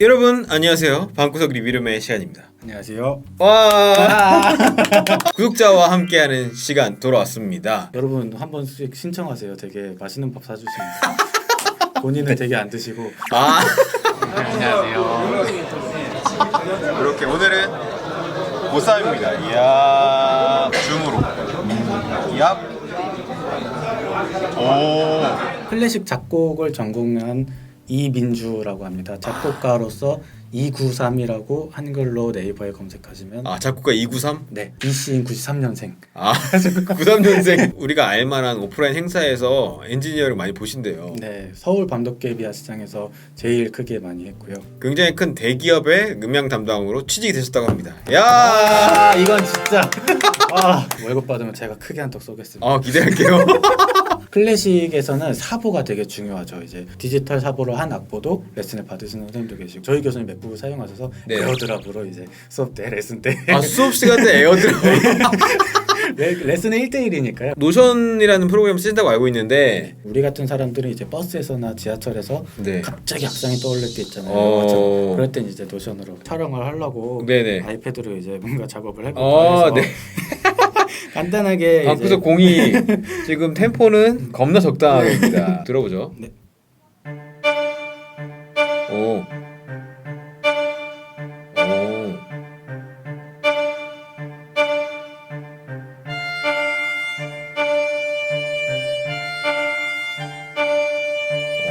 여러분 안녕하세요. 방구석 리뷰룸의 시간입니다. 안녕하세요. 와 구독자와 함께하는 시간 돌아왔습니다. 여러분 한 번씩 신청하세요. 되게 맛있는 밥 사주십니다. 본인은 되게 안 드시고 아 안녕하세요. 이렇게 오늘은 보쌈입니다. 이야 줌으로 얍. 오 클래식 작곡을 전공한 이민주라고 합니다. 작곡가로서 293이라고 한글로 네이버에 검색하시면 아 작곡가 293? 네 BC인 93년생 아 93년생 우리가 알만한 오프라인 행사에서 엔지니어를 많이 보신대요. 네 서울 밤도깨비야 시장에서 제일 크게 많이 했고요. 굉장히 큰 대기업의 음향 담당으로 취직이 되셨다고 합니다. 야 아 이건 진짜 아 월급 받으면 제가 크게 한턱 쏘겠습니다. 어, 기대할게요. 클래식에서는 사보가 되게 중요하죠. 이제 디지털 사보로 한 악보도 레슨을 받으시는 선생님도 계시고 저희 교수님 맥북을 사용하셔서 네. 에어드랍으로 이제 수업 때 레슨 때 아 수업 시간 때 에어드랍 레, 레슨은 1대1이니까요. 노션이라는 프로그램 쓰신다고 알고 있는데 우리 같은 사람들은 이제 버스에서나 지하철에서 네. 갑자기 악상이 떠올릴 때 있잖아요. 어. 맞죠? 그럴 땐 이제 노션으로 촬영을 하려고 네네. 아이패드로 이제 뭔가 작업을 해보고 어, 해서 네. 간단하게 방구석 이제 공이 지금 템포는 겁나 적당합니다. 들어보죠. 네. 오. 오.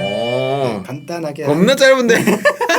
오. 간단하게 겁나 짧은데.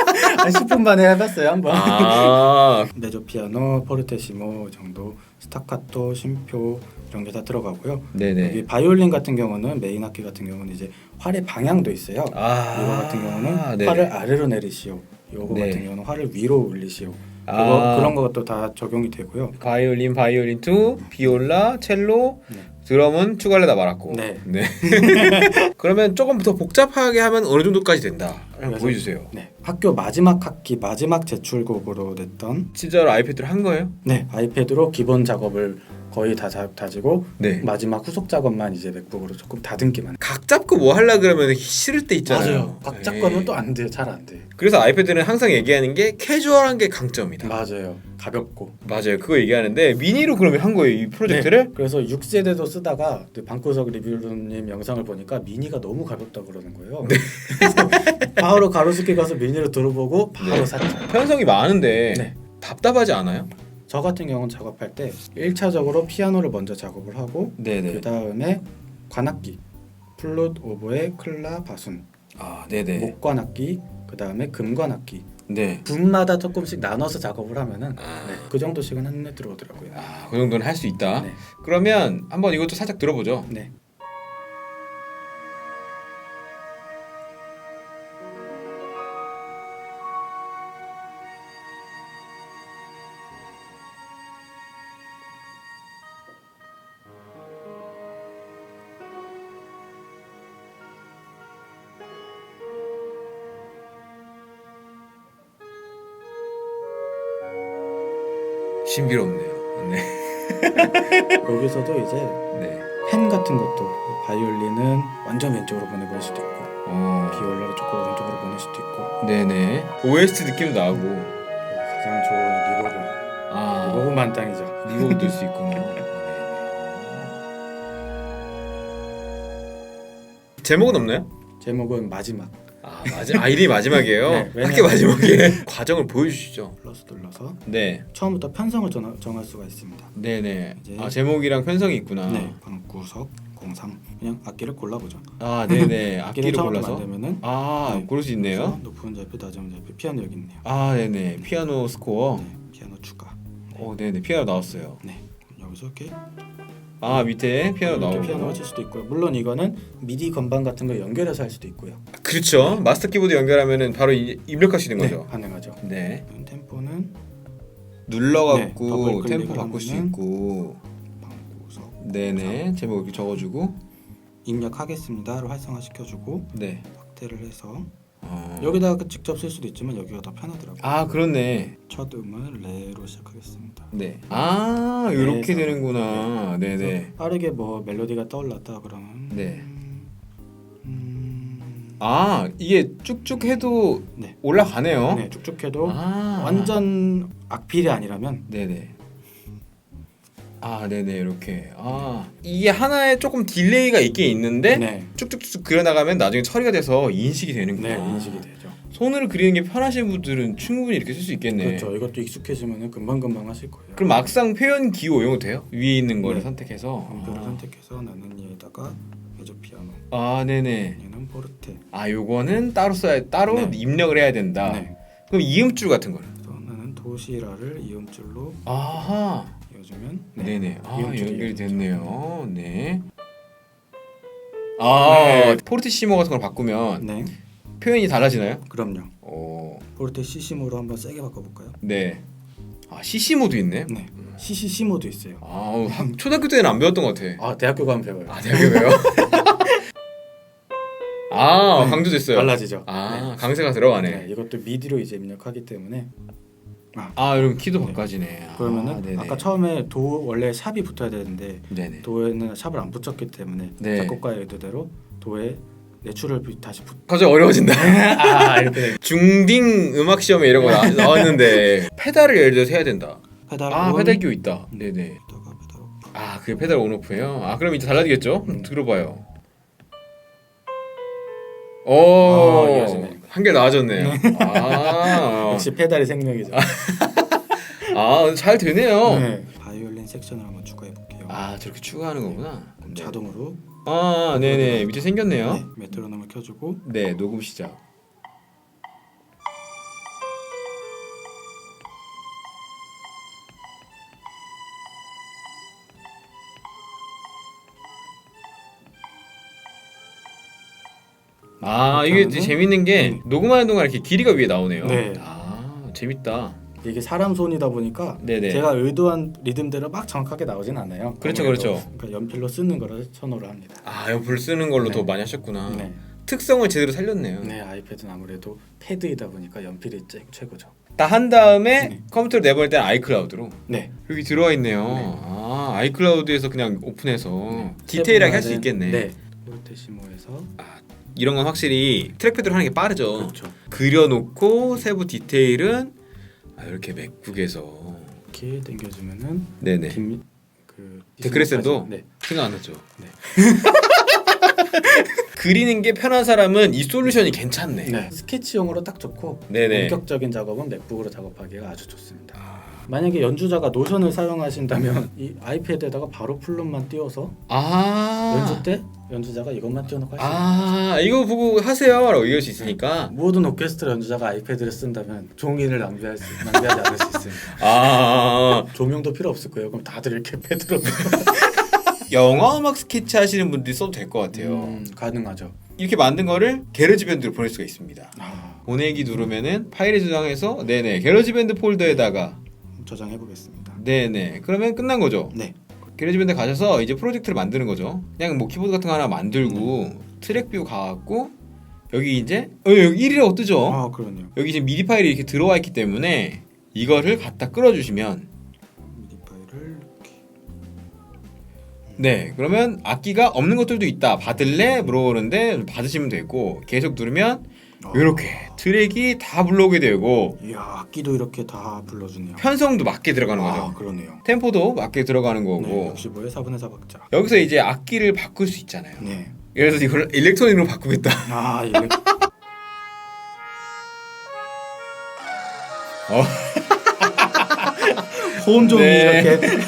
한 10분 만에 해봤어요 한번. 아. 메조 피아노, 포르테시모 정도, 스타카토, 심표 이런 게 다 들어가고요. 네네. 여기 바이올린 같은 경우는 메인 악기 같은 경우는 이제 활의 방향도 있어요. 아. 이거 같은 경우는 네네. 활을 아래로 내리시오. 요거 네. 같은 경우는 활을 위로 올리시오. 아. 그거 그런 것도 다 적용이 되고요. 바이올린, 바이올린 2, 비올라, 첼로, 네. 드럼은 추가하려다 말았고. 네. 그러면 조금 더 복잡하게 하면 어느 정도까지 된다. 그래서- 보여주세요. 네. 학교 마지막 학기 마지막 제출곡으로 냈던 진짜로 아이패드를 한 거예요? 네 아이패드로 기본 작업을 거의 다 자, 다지고 네. 마지막 후속 작업만 이제 맥북으로 조금 다듬기만. 각 잡고 뭐 하려 그러면 싫을 때 있잖아요. 맞아요. 각 네. 잡고는 또 안 돼, 잘 안 돼. 그래서 아이패드는 항상 얘기하는 게 캐주얼한 게 강점이다. 맞아요. 가볍고. 맞아요. 그거 얘기하는데 미니로 그러면 한 거예요 이 프로젝트를? 네. 그래서 6세대도 쓰다가 그 방구석 리뷰님 영상을 보니까 미니가 너무 가볍다 그러는 거예요. 그래서 바로 가로수길 가서 미니로 들어보고 바로 네. 샀죠. 편성이 많은데 네. 답답하지 않아요? 저 같은 경우는 작업할 때 1차적으로 피아노를 먼저 작업을 하고 네네. 그 다음에 관악기 플룻, 오보에, 클라, 바순 아 네네. 목관악기 그 다음에 금관악기 네. 분마다 조금씩 나눠서 작업을 하면은 아. 네, 그 정도씩은 한눈에 들어오더라고요. 아, 그 정도는 할 수 있다. 네. 그러면 한번 이것도 살짝 들어보죠. 네. 신비롭네요. 네. 여기서도 이제 네. 펜 같은 것도 바이올린은 완전 왼쪽으로 보내볼 수도 있고 어. 비올라를 조금 오른쪽으로 보낼 수도 있고 네네. OST 느낌도 나고. 가장 좋은 리버브 아. 리버브 만땅이죠. 리버브 들수 있구나. 네네. 제목은 없나요? 제목은 마지막 아 맞아. 아 이름이 마지막이에요. 네, 왜냐면- 학기 마지막에 과정을 보여주시죠. 플러스 눌러서 네. 처음부터 편성을 정, 정할 수가 있습니다. 네네. 이제- 아 제목이랑 편성이 있구나. 네, 방구석 03 그냥 악기를 골라보죠. 아 네네. 악기를 처음부터 골라서. 만들면은 아 네. 고를 수 있네요. 높은 좌표, 낮은 좌표, 피아노 여기 있네요. 아 네네. 피아노 스코어. 네, 피아노 추가. 어 네네. 피아노 나왔어요. 네, 여기서 이렇게 아 밑에 피아노 이렇게 나오고. 피아노가 칠 수도 있고요. 물론 이거는 미디 건반 같은 거 연결해서 할 수도 있고요. 그렇죠. 마스터 키보드 연결하면은 바로 이- 입력할 수 있는 네, 거죠. 가능하죠. 네. 템포는 눌러갖고 네, 더블 템포 바꿀 수 하면은 있고. 방구석 네네. 제목 이렇게 적어주고. 입력하겠습니다를 활성화시켜주고 네. 확대를 해서 어. 여기다가 그 직접 쓸 수도 있지만 여기가 더 편하더라고요. 아 그렇네. 첫 음을 레로 시작하겠습니다. 네. 아 이렇게 되는구나. 네네. 그래서 빠르게 뭐 멜로디가 떠올랐다 그러면 네. 음, 아 이게 쭉쭉 해도 네. 올라가네요. 네, 쭉쭉해도 아 완전 악필이 아니라면 네네. 아 네네 이렇게 아 이게 하나에 조금 딜레이가 있긴 있는데 네, 쭉쭉쭉 그려나가면 나중에 처리가 돼서 인식이 되는구나. 네 인식이 되죠. 손으로 그리는 게 편하신 분들은 충분히 이렇게 쓸 수 있겠네. 그렇죠. 이것도 익숙해지면 금방 금방 하실 거예요. 그럼 막상 표현 기호 이용도 돼요? 위에 있는 거를 네. 선택해서. 아. 선택해서 나는 얘에다가 메조 피아노, 아 네네. 얘는 포르테. 아 요거는 따로 써야 따로 네. 입력을 해야 된다. 네. 그럼 이음줄 같은 거는? 그래서 나는 도시라를 이음줄로 아하. 이어주면 네. 네아 이음줄이 연결이 이어지죠. 됐네요. 네. 아 네. 포르티시모 같은 걸 바꾸면 네, 표현이 달라지나요? 그럼요. 오. 포르테 시시모로 한번 세게 바꿔볼까요? 네. 아 CC모도 있네. 네, 시시시모도 있어요. 아 학- 초등학교 때는 안 배웠던 것 같아. 아 대학교 가면 배워요. 아 대학교 배워? 아 네. 강조됐어요. 달라지죠. 아 강세가 들어가네. 네, 이것도 미디로 이제 입력하기 때문에 아 그럼 키도 네. 바꿔지네. 그러면은 아, 네네. 아 까 처음에 도 원래 샵이 붙어야 되는데 네네. 도에는 샵을 안 붙였기 때문에 네. 작곡가의 의도대로 도에 내추럴 비- 다시 붙. 갑자기 어려워진다. 아 이렇게 돼. 중딩 음악 시험에 이런 거 나, 나왔는데 페달을 예를 들어서 해야 된다. 페달 아 온, 페달 기호 있다. 네네. 페달 오프. 아 그게 페달 온오프예요. 아 그럼 이제 달라지겠죠? 음. 들어봐요. 아, 오 이해하시네. 한 개 나아졌네요. 아, 역시 페달이 생명이죠. 아 잘 되네요. 네. 바이올린 섹션을 한번 추가해 볼게요. 아 저렇게 추가하는 거구나. 네. 자동으로 아 네네 밑에 생겼네요. 네, 메트로놈을 켜주고 네 녹음 시작. 아 이게 하면은- 재밌는 게 녹음하는 동안 이렇게 길이가 위에 나오네요. 네. 아 재밌다. 이게 사람 손이다 보니까 네네. 제가 의도한 리듬대로 막 정확하게 나오진 않아요. 그렇죠, 아무래도. 그렇죠. 그러니까 연필로 쓰는 거를 선호를 합니다. 아 옆을 쓰는 걸로 네. 더 많이 하셨구나. 네. 특성을 제대로 살렸네요. 네, 아이패드는 아무래도 패드이다 보니까 연필이 제, 최고죠. 딱한 다음에 네. 컴퓨터로 내보낼 때는 아이클라우드로 네. 여기 들어와 있네요. 네. 아 아이클라우드에서 그냥 오픈해서 네. 디테일하게 할 수 있겠네. 네. 포르테시모에서 이런 건 확실히 트랙패드로 하는 게 빠르죠. 그렇죠. 그려놓고 세부 디테일은 아, 이렇게 맥북에서 이렇게 당겨주면은 네네 뒷, 그 데크레센도 네. 생각 안 났죠. 네. 그리는 게 편한 사람은 이 솔루션이 괜찮네. 네. 스케치용으로 딱 좋고 네네. 본격적인 작업은 맥북으로 작업하기가 아주 좋습니다. 만약에 연주자가 노션을 사용하신다면 이 아이패드에다가 바로 플룸만 띄워서 아 연주 때 연주자가 이것만 띄워놓고 할수. 아 이거 보고 하세요라고 얘기할 수 있으니까 모든 오케스트라 연주자가 아이패드를 쓴다면 종이를 낭비할 수, 낭비하지 않을 수 있습니다. 아 조명도 필요 없을 거예요. 그럼 다들 이렇게 패드로 영화 음악 스케치 하시는 분들이 써도 될 것 같아요. 음, 가능하죠. 이렇게 만든 거를 게러지 밴드로 보낼 수가 있습니다. 아, 보내기 누르면은 파일에 저장해서 네네 게러지 밴드 폴더에다가 저장해 보겠습니다. 네네 그러면 끝난 거죠. 네. 게러지 밴드 가셔서 이제 프로젝트를 만드는 거죠. 그냥 뭐 키보드 같은 거 하나 만들고 트랙 뷰 가갖고 여기 이제 어 여기 1이라고 뜨죠. 아, 그러네요. 여기 지금 미디 파일이 이렇게 들어와 있기 때문에 이거를 갖다 끌어주시면 미디 파일을 이렇게 네 그러면 악기가 없는 것들도 있다 받을래 물어보는데 받으시면 되고 계속 누르면 아. 이렇게 트랙이 다 불러오게 되고 이야, 악기도 이렇게 다 불러주네요. 편성도 맞게 들어가는 아, 거죠 그러네요. 템포도 맞게 들어가는 네, 거고 65에 4분의 4 박자. 여기서 이제 악기를 바꿀 수 있잖아요 네. 들어서 이걸 일렉트로닉으로 바꾸겠다 아, 이게 어. 호음 종이 네. 이렇게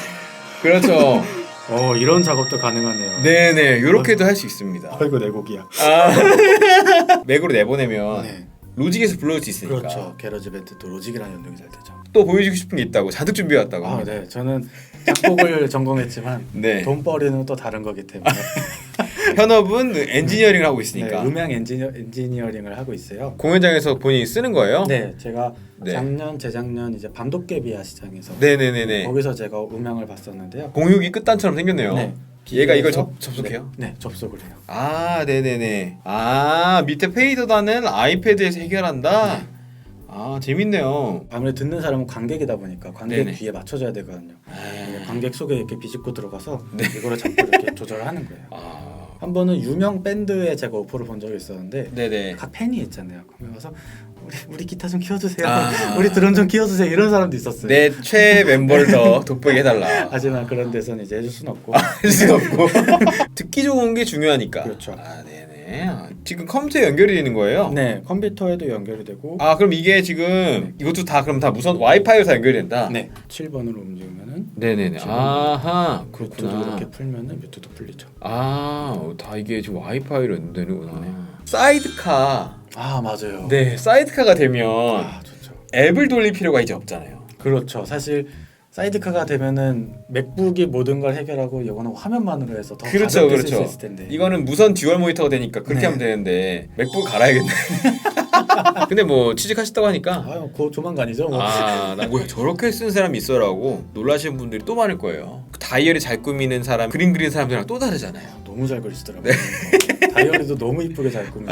그렇죠 어, 이런 작업도 가능하네요. 네네 이렇게도 할 수 있습니다 아이고 내 곡이야. 아 맥으로 내보내면 네. 로직에서 불러올 수 있으니까 그렇죠. 게러지 밴드도 로직이라는 연동이 잘 되죠. 또 보여주고 싶은 게 있다고 잔뜩 준비해왔다고 아, 네. 저는 작곡을 전공했지만 네. 돈벌이는 또 다른 거기 때문에 현업은 엔지니어링을 하고 네, 있으니까 음향 엔지니어, 엔지니어링을 하고 있어요. 공연장에서 본인이 쓰는 거예요? 네, 제가 네. 작년 재작년 이제 밤도깨비야 시장에서 네네네네. 거기서 제가 음향을 봤었는데요. 공육이 끝단처럼 생겼네요. 네. 얘가 이걸 접, 접속해요? 네, 네, 접속을 해요. 아 네네네. 아 밑에 페이더단은 아이패드에서 해결한다. 네. 아 재밌네요. 아무래도 듣는 사람은 관객이다 보니까 관객 네네. 귀에 맞춰줘야 되거든요. 아, 관객 속에 이렇게 비집고 들어가서 네. 이거를 잡고 이렇게 조절을 하는 거예요. 아 한 번은 유명 밴드에 제가 오퍼를 본 적이 있었는데 네네. 각 팬이 있잖아요. 그러면 와서 우리 우리 기타 좀 키워주세요. 아. 우리 드럼 좀 키워주세요. 이런 사람도 있었어요. 내 최애 멤버를 더 돋보이게 해달라. 하지만 그런 데서는 이제 해줄 순 없고 할 수는 없고 듣기 좋은 게 중요하니까. 그렇죠. 아 네네. 아, 지금 컴퓨터에 연결이 되는 거예요. 네 컴퓨터에도 연결이 되고 아 그럼 이게 지금 이것도 다 그럼 다 무선 와이파이로 다 연결이 된다. 네 7번으로 움직이면은 네네네. 지금 아하 그렇구나. 이렇게 풀면은 뮤트도 풀리죠. 아다 이게 지금 와이파이로 연결되는구나. 사이드카. 아 맞아요. 네 사이드카가 되면 아 좋죠. 앱을 돌릴 필요가 이제 없잖아요. 그렇죠. 사실 사이드카가 되면은 맥북이 모든 걸 해결하고 이거는 화면만으로 해서 더 그렇죠, 가볍게 쓸수 그렇죠. 있을 텐데. 이거는 무선 듀얼 모니터가 되니까 그렇게 네. 하면 되는데 맥북 갈아야겠네. 근데 뭐 취직하셨다고 하니까 아유 그 조만간이죠. 뭐. 아, 나 뭐야 저렇게 쓴 사람이 있어라고 놀라시는 분들이 또 많을 거예요. 그 다이어리 잘 꾸미는 사람, 그림 그리는 사람들이랑 또 다르잖아요. 너무 잘 그리시더라고요. 다이어리도 너무 이쁘게 잘 꾸미고.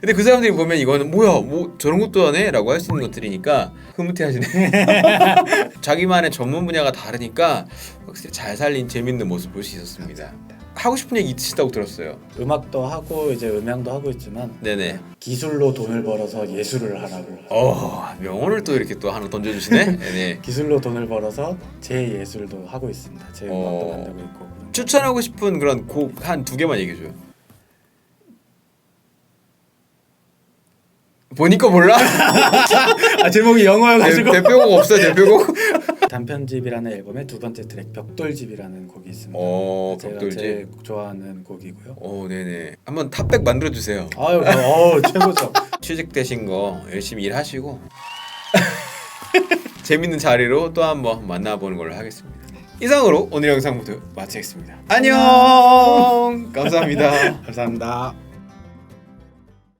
근데 그 사람들이 보면 이거는 뭐야, 뭐 저런 것도 하네 라고 할 수 있는 것들이니까 흐뭇해하시네. 자기만의 전문 분야가 다르니까 확실히 잘 살린 재밌는 모습 볼 수 있었습니다. 하고 싶은 얘기 있으시다고 들었어요. 음악도 하고 이제 음향도 하고 있지만 네네. 기술로 돈을 벌어서 예술을 하라고. 어 명언을 또 이렇게 또 하나 던져주시네. 네네. 기술로 돈을 벌어서 제 예술도 하고 있습니다. 제 음악도 어. 만들고 있고. 추천하고 싶은 그런 곡 한 두 개만 얘기해줘요. 보니까 몰라? 아 제목이 영어여가지고 대, 대표곡 없어요 대표곡? 단편집이라는 앨범의 두 번째 트랙 벽돌집이라는 곡이 있습니다. 어 제가 벽돌집. 제일 좋아하는 곡이고요. 오 네네. 한번 탑백 만들어 주세요. 아유, 어 최고죠. 취직되신 거 열심히 일하시고 재밌는 자리로 또 한번 만나보는 걸로 하겠습니다. 이상으로 오늘 영상 모두 마치겠습니다. 안녕. 감사합니다. 감사합니다.